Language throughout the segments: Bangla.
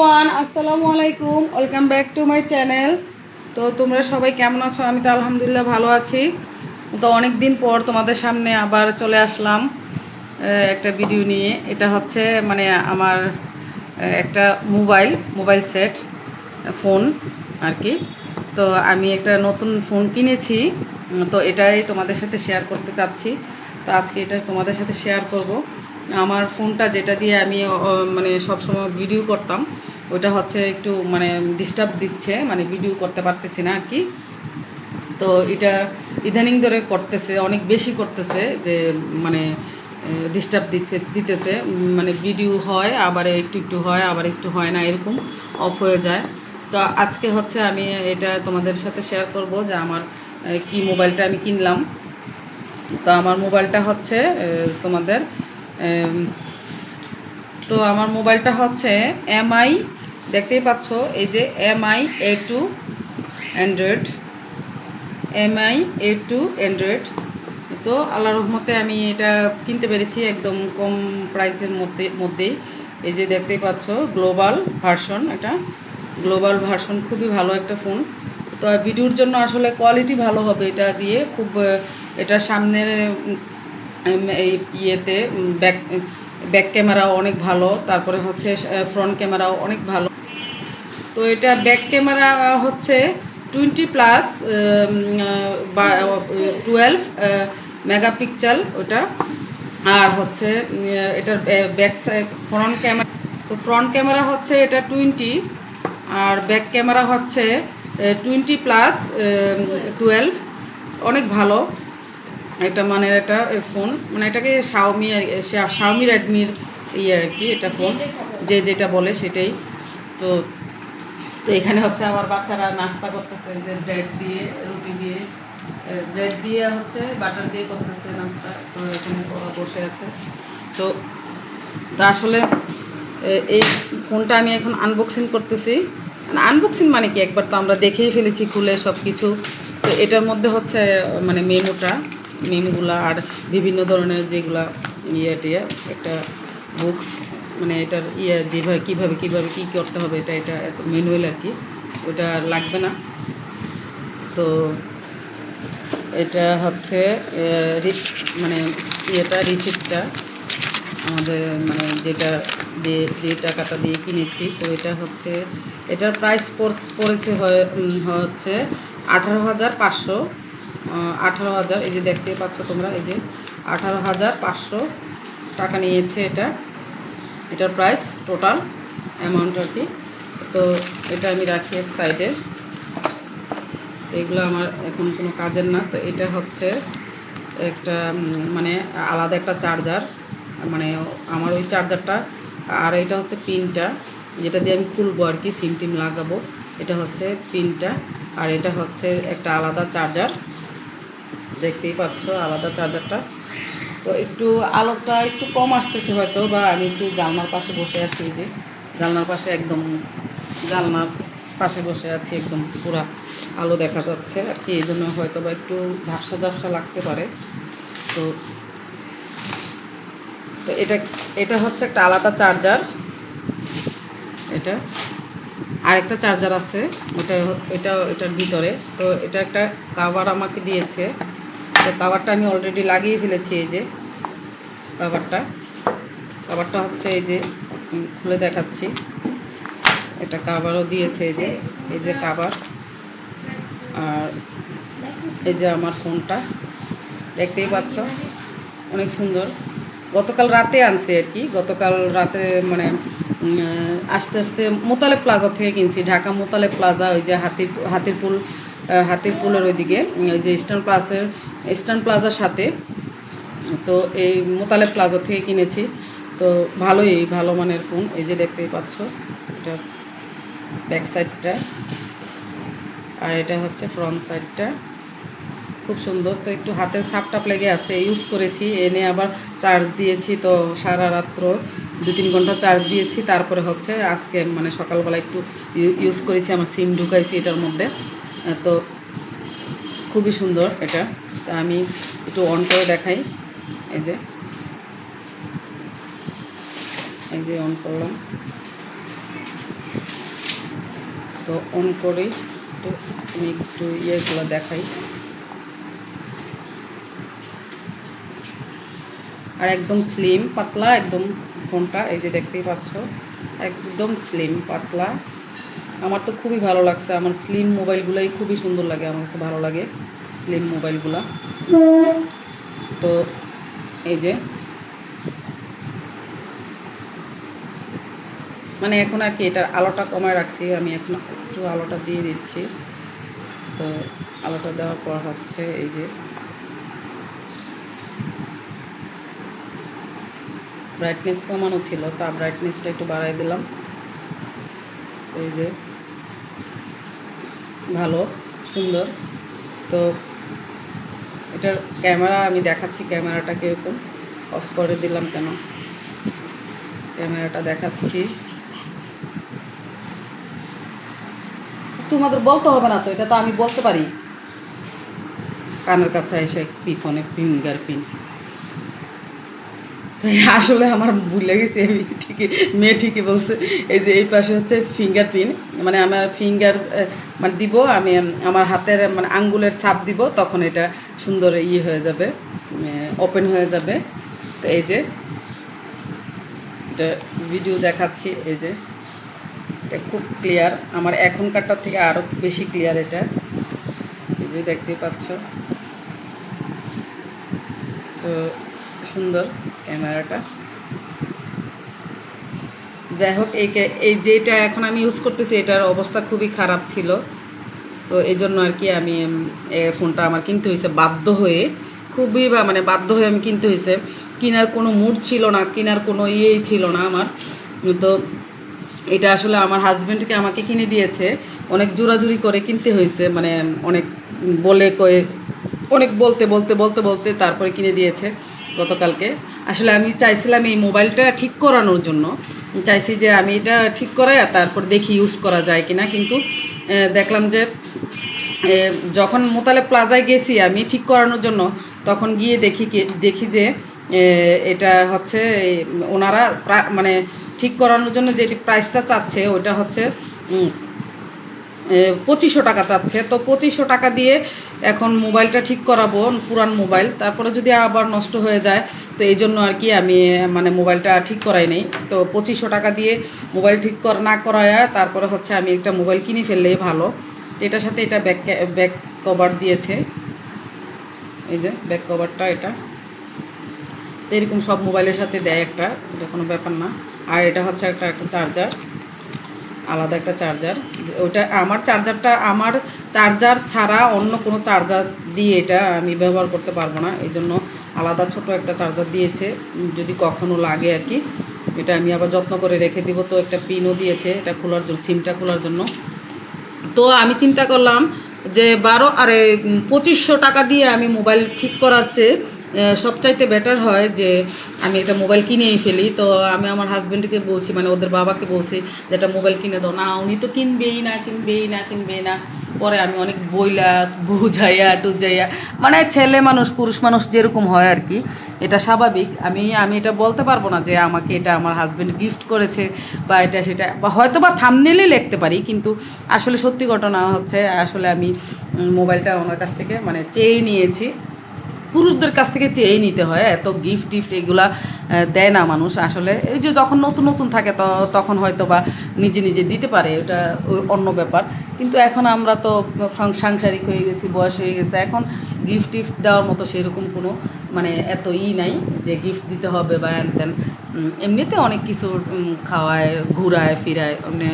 ওয়ান আসসালামু আলাইকুম welcome back to my channel তো তোমরা সবাই কেমন আছো? আমি তো আলহামদুলিল্লাহ ভালো আছি। তো অনেক দিন পর তোমাদের সামনে আবার চলে আসলাম একটা ভিডিও নিয়ে। এটা হচ্ছে মানে আমার একটা মোবাইল মোবাইল সেট ফোন আর কি তো আমি একটা নতুন ফোন কিনেছি, তো এটাই তোমাদের সাথে শেয়ার করতে চাচ্ছি। তো আজকে এটা তোমাদের সাথে শেয়ার করব। আমার ফোনটা যেটা দিয়ে আমি মানে সবসময় ভিডিও করতাম ওটা হচ্ছে একটু মানে ডিস্টার্ব দিচ্ছে মানে ভিডিও করতে পারতেছি না আর কি তো এটা ইদানিং ধরে করতেছে, অনেক বেশি করতেছে যে মানে ডিস্টার্ব দিতে, দিতেছে। মানে ভিডিও হয়, আবার একটু একটু হয়, আবার একটু হয় না, এরকম অফ হয়ে যায়। তো আজকে হচ্ছে আমি এটা তোমাদের সাথে শেয়ার করব যে আমার কি মোবাইলটা আমি কিনলাম। তো আমার মোবাইলটা হচ্ছে তোমাদের তো আমার মোবাইলটা হচ্ছে এমআই দেখতেই পাচ্ছ, এই যে Mi A two Android Mi A two Android তো আল্লাহ রহমতে আমি এটা কিনতে পেরেছি একদম কম প্রাইসের মধ্যে, মধ্যেই। এই যে দেখতেই পাচ্ছ, গ্লোবাল ভার্সন এটা। গ্লোবাল ভার্সন খুবই ভালো একটা ফোন। তো ভিডিওর জন্য আসলে কোয়ালিটি ভালো হবে এটা দিয়ে। খুব এটা সামনের এই ইয়েতে ব্যাক ব্যাক ক্যামেরাও অনেক ভালো, তারপরে হচ্ছে ফ্রন্ট ক্যামেরাও অনেক ভালো। তো এটা ব্যাক ক্যামেরা হচ্ছে টোয়েন্টি প্লাস বা টুয়েলভ মেগাপিক্সেল ওটা। আর হচ্ছে এটার ব্যাক সাইড ফ্রন্ট ক্যামেরা তো ফ্রন্ট ক্যামেরা হচ্ছে এটা টোয়েন্টি আর ব্যাক ক্যামেরা হচ্ছে টোয়েন্টি প্লাস টুয়েলভ অনেক ভালো। এটা মানে এটা ফোন মানে এটাকে শাওমি আর শাওমি রেডমির ইয়ে আর কি এটা ফোন। যে যেটা বলে। সেটাই। তো তো এখানে হচ্ছে আমার বাচ্চারা নাস্তা করতেছে যে ব্রেড দিয়ে রুটি দিয়ে। ব্রেড দিয়ে হচ্ছে বাটার দিয়ে করতেছে নাস্তা তো এখানে ওরা বসে আছে। তো তো আসলে এই ফোনটা আমি এখন আনবক্সিং করতেছি। আনবক্সিং মানে কি? একবার তো আমরা দেখেই ফেলেছি খুলে সব কিছু তো এটার মধ্যে হচ্ছে মানে মেমোটা মেমগুলা আর বিভিন্ন ধরনের যেগুলা ইয়ে টিয়ে, একটা বুকস মানে এটার ইয়ে যেভাবে, কীভাবে কীভাবে কী করতে হবে, এটা এটা এত ম্যানুয়াল আর কি, ওটা লাগবে না। তো এটা হচ্ছে মানে ইয়েটা, রিসিপ্টটা, আমাদের মানে যেটা দিয়ে, যে টাকাটা দিয়ে কিনেছি, তো এটা হচ্ছে, এটার প্রাইস পড়েছে হচ্ছে আঠারো হাজার পাঁচশো। আঠারো হাজার। এই যে দেখতে পাচ্ছ তোমরা, এই যে আঠারো হাজার পাঁচশো টাকা নিয়েছে এটা। এটার প্রাইস টোটাল অ্যামাউন্ট আর কি। তো এটা আমি রাখি এক সাইডে এগুলো আমার এখন কোনো কাজের না। তো এটা হচ্ছে একটা মানে আলাদা একটা চার্জার মানে আমার ওই চার্জারটা আর এটা হচ্ছে পিনটা যেটা দিয়ে আমি খুলবো আর কি সিম টিম লাগাবো। এটা হচ্ছে পিনটা আর এটা হচ্ছে একটা আলাদা চার্জার দেখতেই পাচ্ছ আলাদা চার্জারটা তো একটু আলোটা একটু কম আসতেছে হয়তো বা, আমি একটু জানলার পাশে বসে আছি যে। জানলার পাশে একদম, জানলার পাশে বসে আছি একদম পুরা আলো দেখা যাচ্ছে আর কি, এই জন্য হয়তো বা একটু ঝাপসা ঝাপসা লাগতে পারে। তো তো এটা এটা হচ্ছে একটা আলাদা চার্জার এটা, আরেকটা চার্জার আছে, ওটা, এটা, এটার ভিতরে। তো এটা একটা কাভার আমাকে দিয়েছে। তো কাভারটা আমি অলরেডি লাগিয়ে ফেলেছি এই যে কাভারটা। কাভারটা হচ্ছে এই যে খুলে দেখাচ্ছি। এটা কাভারও দিয়েছে এই যে এই যে কাভার আর এই যে আমার ফোনটা দেখতেই পাচ্ছ? অনেক সুন্দর। গতকাল রাতে আনছি আর কি। গতকাল রাতে মানে আস্তে আস্তে মোতালেব প্লাজা থেকে কিনছি। ঢাকা মোতালেব প্লাজা ওই যে হাতির হাতির পুল আহ, হাতির পুলের ওইদিকে যে ইস্টার্ন প্লাসের ইস্টার্ন প্লাজার সাথে। তো এই মোতালেব প্লাজা থেকে কিনেছি। তো ভালোই, ভালো মানের ফোন এই যে দেখতেই পাচ্ছ, এটার ব্যাক সাইডটা আর এটা হচ্ছে ফ্রন্ট সাইডটা খুব সুন্দর। তো একটু হাতের ছাপটাপ লেগে আছে ইউজ করেছি। এনে আবার চার্জ দিয়েছি তো সারা রাত্র, দু তিন ঘণ্টা চার্জ দিয়েছি। তারপরে হচ্ছে আজকে মানে সকালবেলা একটু ইউজ করেছি, আমার সিম ঢুকাইছি এটার মধ্যে। তো খুবই সুন্দর এটা। তা আমি একটু অন করে দেখাই। এই যে। এই যে অন করলাম। তো অন করি তো আমি একটু ইয়েগুলো দেখাই। আর একদম স্লিম পাতলা, একদম ফোনটা, এই যে দেখতেই পাচ্ছ। একদম স্লিম পাতলা। আমার তো খুবই ভালো লাগছে। আমার স্লিম মোবাইলগুলোই খুবই সুন্দর লাগে, আমার কাছে ভালো লাগে স্লিম মোবাইলগুলো তো এই যে মানে এখন আর কি এটার আলোটা কমায় রাখছি, আমি এখন একটু আলোটা দিয়ে দিচ্ছি। তো আলোটা দেওয়ার পর হচ্ছে এই যে ব্রাইটনেস কমানো ছিল, তা ব্রাইটনেসটা একটু বাড়াই দিলাম। এই যে ভালো সুন্দর। তো এটার ক্যামেরা আমি দেখাচ্ছি ক্যামেরাটা কীরকম। অফ করে দিলাম কেন? ক্যামেরাটা দেখাচ্ছি। তোমাদের বলতে হবে না তো এটা তো আমি বলতে পারি। কানের কাছে এসে পিছনে ফিঙ্গার প্রিন্ট আসলে আমার ভুলে গেছি আমি ঠিকই, মেয়ে ঠিকই বলছে। এই যে এই পাশে হচ্ছে ফিঙ্গার প্রিন্ট মানে আমার ফিঙ্গার মানে দিব, আমি আমার হাতের মানে আঙ্গুলের ছাপ দিব, তখন এটা সুন্দর ইয়ে হয়ে যাবে ওপেন হয়ে যাবে। তো এই যে, এটা ভিডিও দেখাচ্ছি, এই যে, এটা খুব ক্লিয়ার আমার এখনকারটার থেকে আরও বেশি ক্লিয়ার এটা। এই যে দেখতে পাচ্ছ। তো সুন্দর ক্যামেরাটা। যাই হোক এই এই যেটা এখন আমি ইউজ করতেছি, এটার অবস্থা খুবই খারাপ ছিল। তো এই জন্য আর কি আমি ফোনটা আমার কিনতে হয়েছে বাধ্য হয়ে, খুবই মানে বাধ্য হয়ে আমি কিনতে হয়েছে কেনার কোনো মুড ছিল না, কেনার কোনো ইয়েই ছিল না আমার। তো এটা আসলে আমার হাজব্যান্ডকে আমাকে কিনে দিয়েছে। অনেক জোরাজুরি করে কিনতে হয়েছে মানে অনেক বলে কয়ে অনেক বলতে বলতে বলতে বলতে তারপরে কিনে দিয়েছে। গতকালকে। আসলে আমি চাইছিলাম এই মোবাইলটা ঠিক করানোর জন্য। চাইছি যে আমি এটা ঠিক করাই তারপর দেখি ইউজ করা যায় কিনা। কিন্তু দেখলাম যে যখন মোতালে প্লাজায় গেছি আমি ঠিক করানোর জন্য, তখন গিয়ে দেখি দেখি যে এটা হচ্ছে ওনারা মানে ঠিক করানোর জন্য যেটি প্রাইসটা চাচ্ছে, ওটা হচ্ছে পঁচিশশো টাকা চাচ্ছে। তো পঁচিশশো টাকা দিয়ে এখন মোবাইলটা ঠিক করাবো, পুরান মোবাইল। তারপরে যদি আবার নষ্ট হয়ে যায়, তো এই জন্য আর কি আমি মানে মোবাইলটা ঠিক করাই নেই। তো পঁচিশশো টাকা দিয়ে মোবাইল ঠিক কর, না করায় তারপরে হচ্ছে আমি একটা মোবাইল কিনে ফেললেই ভালো। এটার সাথে এটা ব্যাক ব্যাক কভার দিয়েছে। এই যে ব্যাক কভারটা এটা। এরকম সব মোবাইলের সাথে দেয় একটা, এটা কোনো ব্যাপার না। আর এটা হচ্ছে একটা একটা চার্জার আলাদা একটা চার্জার ওটা আমার চার্জারটা আমার চার্জার ছাড়া অন্য কোনো চার্জার দিয়ে এটা আমি ব্যবহার করতে পারব না। এই জন্য আলাদা ছোট একটা চার্জার দিয়েছে যদি কখনো লাগে আর কি। এটা আমি আবার যত্ন করে রেখে দিব। তো একটা পিনও দিয়েছে, এটা খোলার জন্য সিমটা খোলার জন্য। তো আমি চিন্তা করলাম যে বারো, আরে পঁচিশশো টাকা দিয়ে আমি মোবাইল ঠিক করার চেয়ে সবচাইতে বেটার হয় যে আমি এটা মোবাইল কিনেই ফেলি। তো আমি আমার হাজব্যান্ডকে বলছি মানে ওদের বাবাকে বলছি যে একটা মোবাইল কিনে দাও। না, উনি তো কিনবেই না কিনবেই না কিনবেই না। পরে আমি অনেক বইলা, বুঝাইয়া, টুজাইয়া মানে ছেলে মানুষ, পুরুষ মানুষ যেরকম হয় আর কি এটা স্বাভাবিক। আমি আমি এটা বলতে পারব না যে আমাকে এটা আমার হাজব্যান্ড গিফট করেছে বা এটা সেটা, বা হয়তো বা থামনেলে লিখতে পারি, কিন্তু আসলে সত্যি ঘটনা হচ্ছে, আসলে আমি মোবাইলটা ওনার কাছ থেকে মানে চেয়ে নিয়েছি। পুরুষদের কাছ থেকে চেয়েই নিতে হয় এত গিফট টিফট এগুলা দেয় না মানুষ আসলে। এই যে যখন নতুন নতুন থাকে তো তখন হয়তো বা নিজে নিজে দিতে পারে ও- অন্য ব্যাপার। কিন্তু এখন আমরা তো সাংসারিক হয়ে গেছি বয়স হয়ে গেছে এখন গিফট টিফট দেওয়ার মতো সেরকম কোনো মানে এত ই নাই যে গিফট দিতে হবে বা ত্যান উম, এমনিতে অনেক কিছু খাওয়ায় ঘুরায় ফিরায় মানে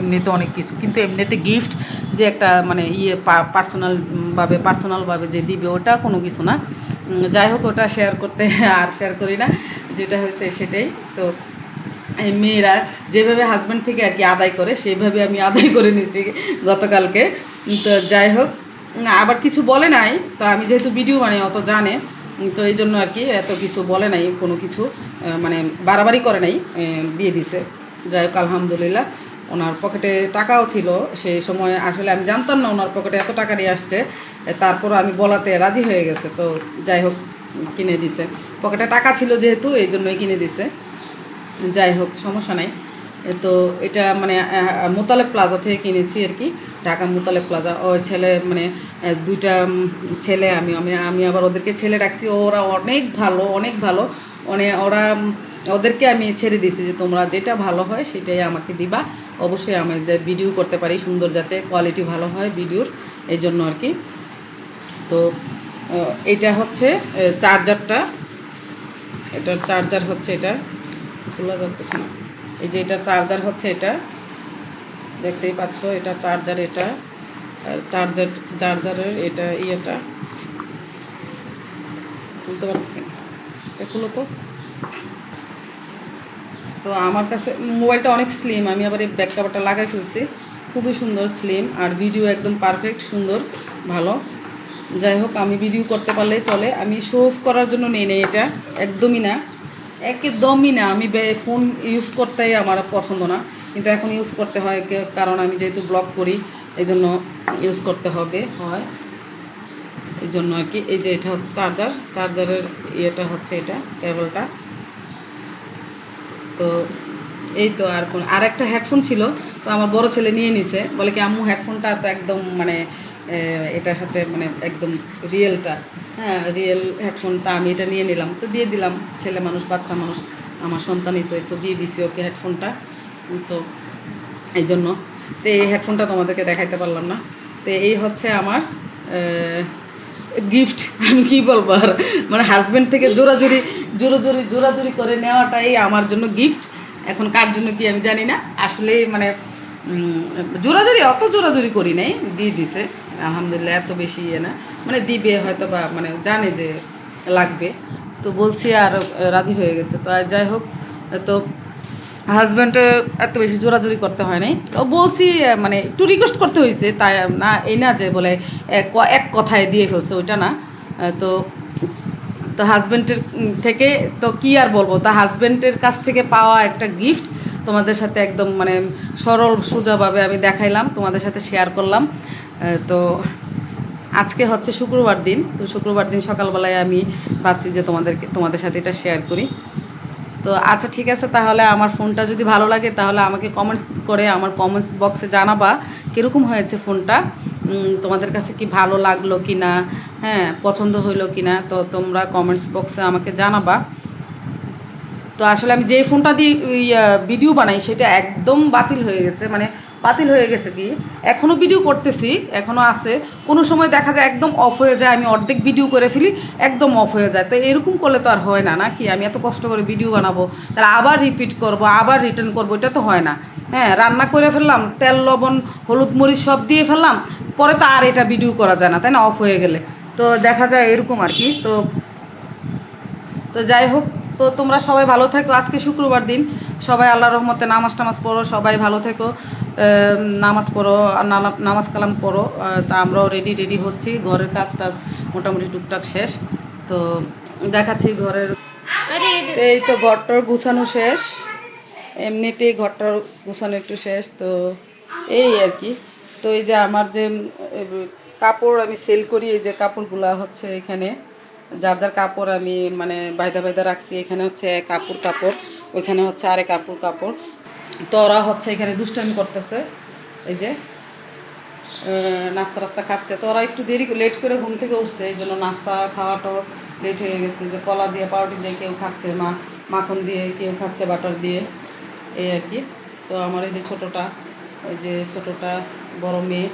এমনিতে অনেক কিছু। কিন্তু এমনিতে গিফট যে একটা মানে ইয়ে পার্সোনাল ভাবে পার্সোনালভাবে যে দিবে, ওটা কোনো কিছু না। যাই হোক, ওটা শেয়ার করতে আর শেয়ার করি না। যেটা হয়েছে সেটাই। তো মেয়েরা যেভাবে হাজব্যান্ড থেকে আর কি আদায় করে সেইভাবে আমি আদায় করে নিছি গতকালকে। তো যাই হোক আবার কিছু বলে নাই। তো আমি যেহেতু ভিডিও বানাই, অত জানে। তো এই জন্য আর কি এত কিছু বলে নাই, কোনো কিছু মানে বাড়াবাড়ি করে নাই দিয়ে দিছে। যাই হোক, আলহামদুলিল্লাহ। ওনার পকেটে টাকাও ছিল। সেই সময় আসলে আমি জানতাম না ওনার পকেটে এত টাকা নিয়ে আসছে। তারপর আমি বলাতে রাজি হয়ে গেছে। তো যাই হোক, কিনে দিছে। পকেটে টাকা ছিল যেহেতু, এই জন্যই কিনে দিছে। যাই হোক, সমস্যা নাই। তো এটা মানে মোতালেব প্লাজা থেকে কিনেছি আর কি, ঢাকা মোতালেব প্লাজা। ও ছেলে মানে দুইটা ছেলে আমি আমি আমি আবার ওদেরকে ছেলে রাখছি। ওরা অনেক ভালো অনেক ভালো। মানে ওরা ওদেরকে আমি ছেড়ে দিয়েছি যে তোমরা যেটা ভালো হয় সেটাই আমাকে দিবা। অবশ্যই আমি যে ভিডিও করতে পারি সুন্দর যাতে কোয়ালিটি ভালো হয় ভিডিওর, এই জন্য আর কি। তো এটা হচ্ছে চার্জারটা এটার চার্জার হচ্ছে এটা। খোলা যাচ্ছে না। এই যে এটা চার্জার হচ্ছে এটা। দেখতেই পাচ্ছ, এটা চার্জার এটা চার্জার চার্জারের এটা ইয়েটা। খুলতে পারতেছি না এটা খুলো তো। তো আমার কাছে, মোবাইলটা অনেক স্লিম আমি আবার এই ব্যাক কাভারটা লাগাই ফেলছি। খুবই সুন্দর স্লিম আর ভিডিও একদম পারফেক্ট সুন্দর, ভালো। যাই হোক, আমি ভিডিও করতে পারলেই চলে। আমি শো অফ করার জন্য নেই নেই এটা, একদমই না। একদমই না। আমি ফোন ইউজ করতেই আমার পছন্দ না। কিন্তু এখন ইউজ করতে হয় কারণ আমি যেহেতু ব্লগ করি এই জন্য ইউজ করতে হবে, হয়। এই জন্য আর কি, এই যে এটা হচ্ছে চার্জার চার্জারের ইয়েটা হচ্ছে এটা কেবলটা তো এই তো আর কোন আর একটা হেডফোন ছিল, তো আমার বড় ছেলে নিয়ে নিছে। বলে কি, আম্মু হেডফোনটা তো একদম মানে এটার সাথে মানে একদম রিয়েলটা হ্যাঁ রিয়েল হেডফোনটা আমি এটা নিয়ে নিলাম। তো দিয়ে দিলাম, ছেলে মানুষ, বাচ্চা মানুষ, আমার সন্তানই তো তো দিয়ে দিছি ওকে হেডফোনটা তো এই জন্য। তো এই হেডফোনটা তোমাদেরকে দেখাইতে পারলাম না। তো এই হচ্ছে আমার গিফট আমি কি বলব আর? মানে হাজব্যান্ড থেকে জোরাজুরি জোরাজুরি জোরাজুরি করে নেওয়াটাই আমার জন্য গিফট এখন কার জন্য কি আমি জানি না। আসলে মানে জোরাজুরি, অত জোরাজুরি করি নাই, দিয়ে দিছে। আলহামদুলিল্লাহ, এত বেশি ইয়ে না। মানে দিবে হয়তো বা মানে জানে যে লাগবে। তো বলছি আর রাজি হয়ে গেছে। তো যাই হোক, তো হাজব্যান্ডে এত বেশি জোরাজোরি করতে হয় নাই। তো বলছি মানে একটু রিকোয়েস্ট করতে হয়েছে, তাই না, এই না যে বলে, এক কথায় দিয়ে ফেলছে ওইটা না। তো তো হাজব্যান্ডের থেকে, তো কি আর বলব? তা হাজব্যান্ডের কাছ থেকে পাওয়া একটা গিফট তোমাদের সাথে একদম মানে সরল, সোজাভাবে আমি দেখাইলাম, তোমাদের সাথে শেয়ার করলাম। তো আজকে হচ্ছে শুক্রবার দিন, তো শুক্রবার দিন সকালবেলায় আমি ভাবছি যে তোমাদেরকে, তোমাদের সাথে এটা শেয়ার করি। তো আচ্ছা ঠিক আছে, তাহলে আমার ফোনটা যদি ভালো লাগে, তাহলে আমাকে কমেন্টস করে আমার কমেন্টস বক্সে জানাবা কীরকম হয়েছে ফোনটা তোমাদের কাছে কি ভালো লাগল কি না হ্যাঁ পছন্দ হইল কি না তো তোমরা কমেন্টস বক্সে আমাকে জানাবা। তো আসলে আমি যেই ফোনটা দিয়ে ভিডিও বানাই, সেটা একদম বাতিল হয়ে গেছে মানে বাতিল হয়ে গেছে কি? এখনও ভিডিও করতেছি এখনও আছে। কোনো সময় দেখা যায় একদম অফ হয়ে যায়, আমি অর্ধেক ভিডিও করে ফেলি, একদম অফ হয়ে যায়। তো এরকম করলে তো আর হয় না নাকি আমি এত কষ্ট করে ভিডিও বানাবো, তাহলে আবার রিপিট করব, আবার রিটার্ন করব, এটা তো হয় না। হ্যাঁ রান্না করে ফেললাম, তেল, লবণ, হলুদ, মরিচ সব দিয়ে ফেললাম, পরে তো আর এটা ভিডিও করা যায় না, তাই না? অফ হয়ে গেলে। তো দেখা যায় এরকম আর কি, তো তো যাই হোক। তো তোমরা সবাই ভালো থেকো। আজকে শুক্রবার দিন। সবাই আল্লাহ রহমতে নামাজ টামাজ পড়ো সবাই ভালো থেকো। নামাজ পড়ো নামাজ কালাম পড়ো। তা আমরাও রেডি রেডি হচ্ছি। ঘরের কাজ টাজ মোটামুটি টুকটাক শেষ। তো দেখাচ্ছি ঘরের এই তো ঘরটার গুছানো শেষ। এমনিতেই ঘরটার গুছানো একটু শেষ। তো এই আর কি। তো এই যে আমার যে কাপড় আমি সেল করি এই যে কাপড়গুলা হচ্ছে এখানে। যার যার কাপড় আমি মানে বাইদা বাইদা রাখছি, এখানে হচ্ছে এক কাপড় কাপড়, ওইখানে হচ্ছে আরেক কাপড় কাপড়। তো ওরা হচ্ছে এখানে দুষ্টামি করতেছে, এই যে নাস্তা রাস্তা খাচ্ছে। তো ওরা একটু দেরি লেট করে ঘুম থেকে উঠছে, এই জন্য নাস্তা খাওয়াটাও লেট হয়ে গেছে। যে কলা দিয়ে, পাউরুটি দিয়ে কেউ খাচ্ছে, মা, মাখন দিয়ে কেউ খাচ্ছে, বাটার দিয়ে, এই আর কি। তো আমার এই যে ছোটোটা, ওই যে ছোটোটা বড় মেয়ে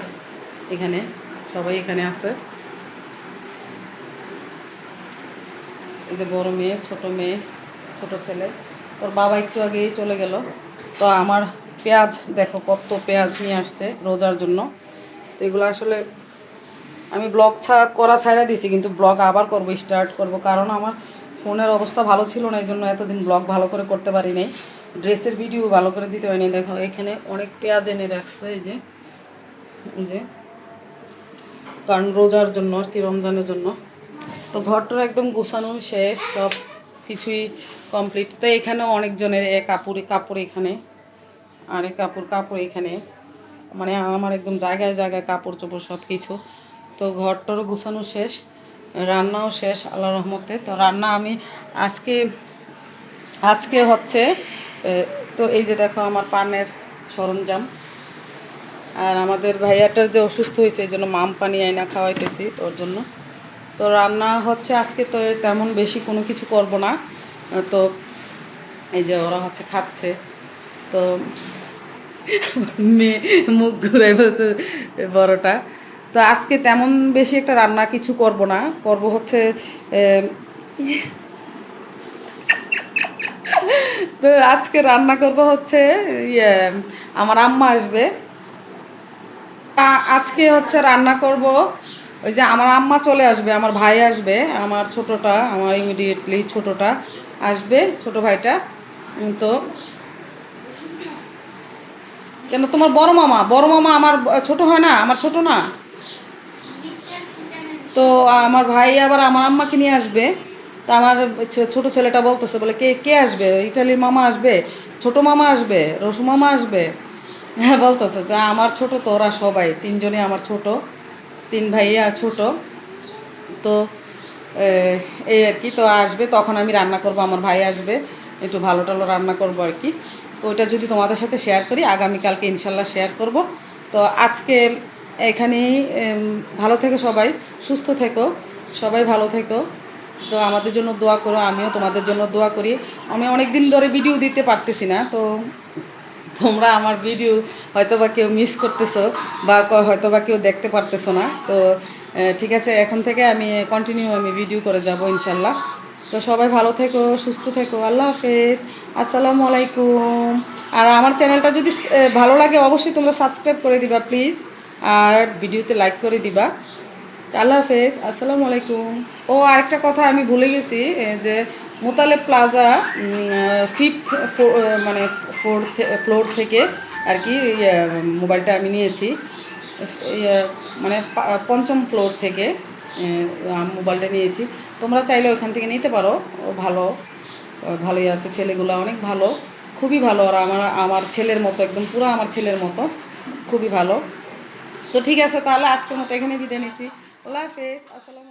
এখানে, সবাই এখানে আছে। এই যে বড় মেয়ে, ছোট মেয়ে, ছোট ছেলে। তোর বাবা একটু আগেই চলে গেল। তো আমার পেঁয়াজ, দেখো কত পেঁয়াজ নিয়ে আসছে রোজার জন্য। তো এগুলো আসলে আমি ব্লগ ছা, করা ছাড়া দিছি, কিন্তু ব্লগ আবার করব, স্টার্ট করব। কারণ আমার ফোনের অবস্থা ভালো ছিল না, এই জন্য এতদিন ব্লগ ভালো করে করতে পারি নাই। ড্রেসের ভিডিও ভালো করে দিতে পারিনি। দেখো, এখানে অনেক পেঁয়াজ এনে রাখছে, এই যে এই যে। কারণ রোজার জন্য আর কি, রমজানের জন্য। তো ঘরটার একদম গোছানো শেষ, সব কিছুই কমপ্লিট তো এখানেও অনেকজনের এ কাপড় কাপড় এখানে, আর এ কাপড় কাপড় এখানে। মানে আমার একদম জায়গায় জায়গায় কাপড় চোপড় সব কিছু তো ঘরটারও গোছানো শেষ, রান্নাও শেষ আল্লাহ রহমতে। তো রান্না আমি আজকে আজকে হচ্ছে তো এই যে দেখো আমার পানের সরঞ্জাম। আর আমাদের ভাইয়াটার যে অসুস্থ হয়েছে, এই জন্য মাম পানি আইনা খাওয়াইতেছি ওর জন্য। তো রান্না হচ্ছে আজকে তো তেমন বেশি কোনো কিছু করব না। তো এই যে ওরা হচ্ছে খাচ্ছে। তো মেয়ে মুখ ঘুরাই বলছে বড়টা। তো আজকে তেমন বেশি একটা রান্না কিছু করব না। করব হচ্ছে তো আজকে রান্না করব হচ্ছে ইয়ে আমার আম্মা আসবে। আজকে হচ্ছে রান্না করব ওই যে আমার আম্মা চলে আসবে, আমার ভাই আসবে, আমার ছোটটা, আমার ইমিডিয়েটলি ছোটটা আসবে, ছোট ভাইটা। তো কেন তোমার বড় মামা? বড় মামা আমার, ছোট হয় না? আমার ছোট না? তো আমার ভাই আবার আমার আম্মাকে নিয়ে আসবে। তা আমার ছোট ছেলেটা বলতেছে, বলে, কে কে আসবে? ইটালির মামা আসবে? ছোট মামা আসবে? রসু মামা আসবে? হ্যাঁ বলতেছে যে, আমার ছোট তো ওরা সবাই, তিনজনই আমার ছোট। তিন ভাইয়া ছোট। তো এই আর কি, তো আসবে, তখন আমি রান্না করব, আমার ভাই আসবে, একটু ভালো টালো রান্না করব আর কি। তো ওইটা যদি তোমাদের সাথে শেয়ার করি, আগামীকালকে ইনশাল্লাহ শেয়ার করব। তো আজকে এখানেই ভালো থেকো সবাই, সুস্থ থেকো, সবাই ভালো থেকো। তো আমাদের জন্য দোয়া করো, আমিও তোমাদের জন্য দোয়া করি। আমি অনেক দিন ধরে ভিডিও দিতে পারতেছি না, তো তোমরা আমার ভিডিও হয়তো বা কেউ মিস করতেছো বা হয়তো বা কেউ দেখতে পারতেছো না। তো ঠিক আছে, এখন থেকে আমি কন্টিনিউ আমি ভিডিও করে যাব ইনশাল্লাহ। তো সবাই ভালো থেকো, সুস্থ থেকো, আল্লাহ হাফেজ। আসসালামু আলাইকুম। আর আমার চ্যানেলটা যদি ভালো লাগে অবশ্যই তোমরা সাবস্ক্রাইব করে দিবা প্লিজ আর ভিডিওতে লাইক করে দিবা। আল্লাহ হাফেজ, আসসালামু আলাইকুম। ও, আরেকটা কথা আমি ভুলে গেছি যে মোতালে প্লাজা ফিফথ মানে ফোর্থ ফ্লোর থেকে আর কি মোবাইলটা আমি নিয়েছি। মানে পঞ্চম ফ্লোর থেকে মোবাইলটা নিয়েছি। তোমরা চাইলে ওখান থেকে নিতে পারো ভালো ভালোই আছে, ছেলেগুলো অনেক ভালো, খুবই ভালো। আর আমার আমার ছেলের মতো, একদম পুরো আমার ছেলের মতো, খুবই ভালো। তো ঠিক আছে, তাহলে আজকের মতো এখানে বিদায় নিচ্ছি। আল্লাহ হাফেজ, আসসালামু